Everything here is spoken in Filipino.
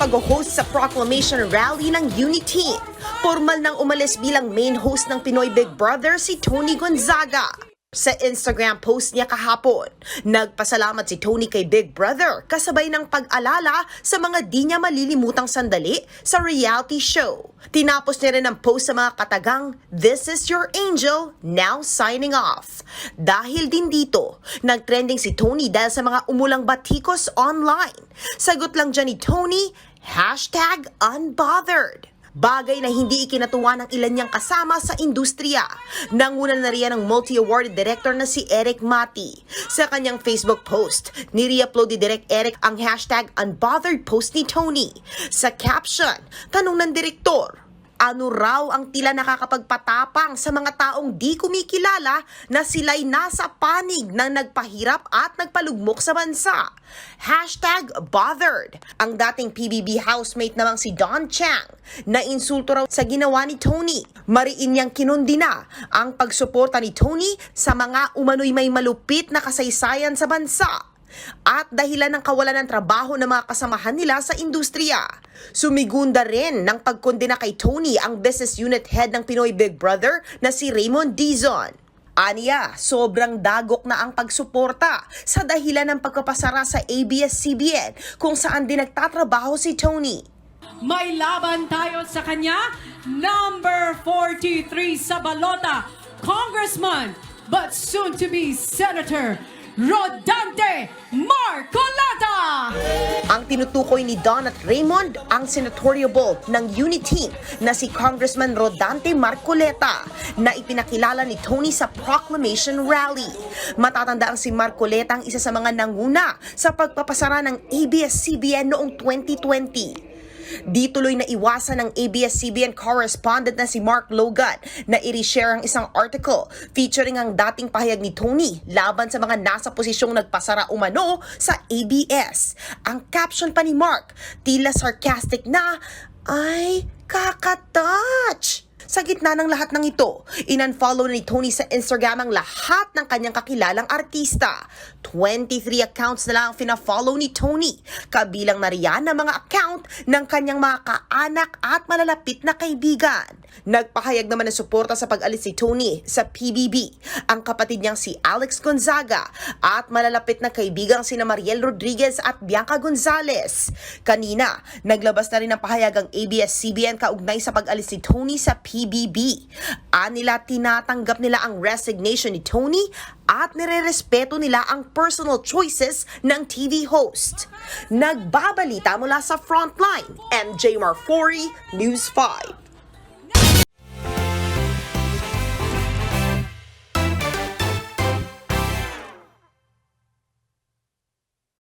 pag-host sa proclamation rally ng Unity. Formal nang umalis bilang main host ng Pinoy Big Brother si Tony Gonzaga. Sa Instagram post niya kahapon, nagpasalamat si Tony kay Big Brother kasabay ng pag-alala sa mga di niya malilimutang sandali sa reality show. Tinapos niya rin ang post sa mga katagang, This is your angel, now signing off. Dahil din dito, nagtrending si Tony dahil sa mga umulang batikos online. Sagot lang dyan ni Tony, hashtag unbothered. Bagay na hindi ikinatuwa ng ilan niyang kasama sa industriya. Nanguna na riyan ng multi-awarded director na si Eric Mati. Sa kanyang Facebook post, nire-upload ni Direk Eric ang hashtag unbothered post ni Tony. Sa caption, tanong ng direktor, ano raw ang tila nakakapagpatapang sa mga taong di kumikilala na sila'y nasa panig ng nagpahirap at nagpalugmok sa bansa. Hashtag bothered. Ang dating PBB housemate namang si Don Chang na insulto raw sa ginawa ni Tony. Mariin niyang kinundi na ang pagsuporta ni Tony sa mga umano'y may malupit na kasaysayan sa bansa at dahilan ng kawalan ng trabaho ng mga kasamahan nila sa industriya. Sumigunda rin ng pagkondena kay Tony ang business unit head ng Pinoy Big Brother na si Raymond Dizon. Aniya, sobrang dagok na ang pagsuporta sa dahilan ng pagkapasara sa ABS-CBN kung saan din nagtatrabaho si Tony. May laban tayo sa kanya. Number 43 sa balota, Congressman, but soon to be Senator, Rodante Marcolata! Ang tinutukoy ni Don at Raymond ang senatorial bolt ng unity na si Congressman Rodante Marcoleta na ipinakilala ni Tony sa proclamation rally. Matatanda ang si Marcoleta ang isa sa mga nanguna sa pagpapasara ng ABS-CBN noong 2020. Di tuloy na iwasan ng ABS-CBN correspondent na si Mark Logan na i-reshare ang isang article featuring ang dating pahayag ni Tony laban sa mga nasa posisyong nagpasara umano sa ABS. Ang caption pa ni Mark, tila sarcastic na, ay, kakatouch! Sa gitna ng lahat ng ito, inunfollow ni Tony sa Instagram ang lahat ng kanyang kakilalang artista. 23 accounts na lang ang fina-follow ni Tony, kabilang na riyan ang mga account ng kanyang mga kaanak at malalapit na kaibigan. Nagpahayag naman ng suporta sa pag-alis si Tony sa PBB, ang kapatid niyang si Alex Gonzaga at malalapit na kaibigang sina Mariel Rodriguez at Bianca Gonzalez. Kanina, naglabas na rin ng pahayag ang ABS-CBN kaugnay sa pag-alis ni Tony sa PBB. Anila tinatanggap nila ang resignation ni Tony at nirerespeto nila ang personal choices ng TV host. Nagbabalita mula sa Frontline, MJ Marfori, News 5.